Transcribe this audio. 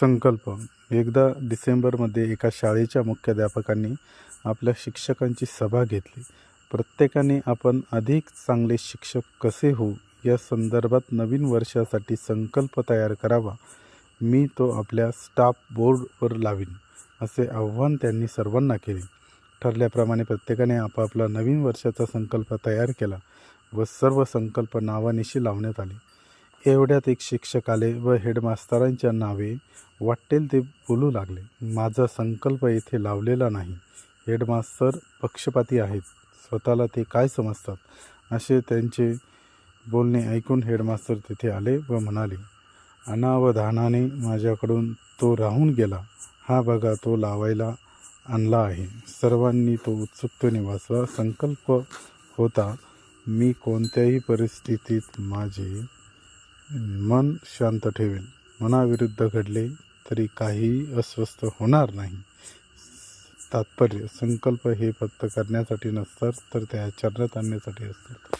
संकल्प. एकदा डिसेंबरमध्ये एका शाळेच्या मुख्याध्यापकांनी आपल्या शिक्षकांची सभा घेतली. प्रत्येकाने आपण अधिक चांगले शिक्षक कसे होऊ या संदर्भात नवीन वर्षासाठी संकल्प तयार करावा. मी तो आपल्या स्टाफ बोर्डवर लावीन असे आव्हान त्यांनी सर्वांना केले. ठरल्याप्रमाणे प्रत्येकाने आपापला नवीन वर्षाचा संकल्प तयार केला व सर्व संकल्प नावानिशी लावण्यात आले. एवढ्यात एक शिक्षक आले व हेडमास्तरांच्या नावे वाटेल ते बोलू लागले. माझा संकल्प येथे लावलेला नाही. हेडमास्तर पक्षपाती आहेत. स्वतःला ते काय समजतात? असे त्यांचे बोलणे ऐकून हेडमास्तर तिथे आले व म्हणाले अनावधानाने माझ्याकडून तो राहून गेला. हा बघा तो लावायला आणला आहे. सर्वांनी तो उत्सुकतेने वाचला संकल्प होता मी कोणत्याही परिस्थितीत माझे मन शांत ठेवेन मनाविरुद्ध घडले तरी काहीही अस्वस्थ होणार नाही. तात्पर्य संकल्प हे फक्त करण्यासाठी नसतात तर ते आचरणात आणण्यासाठी असतात.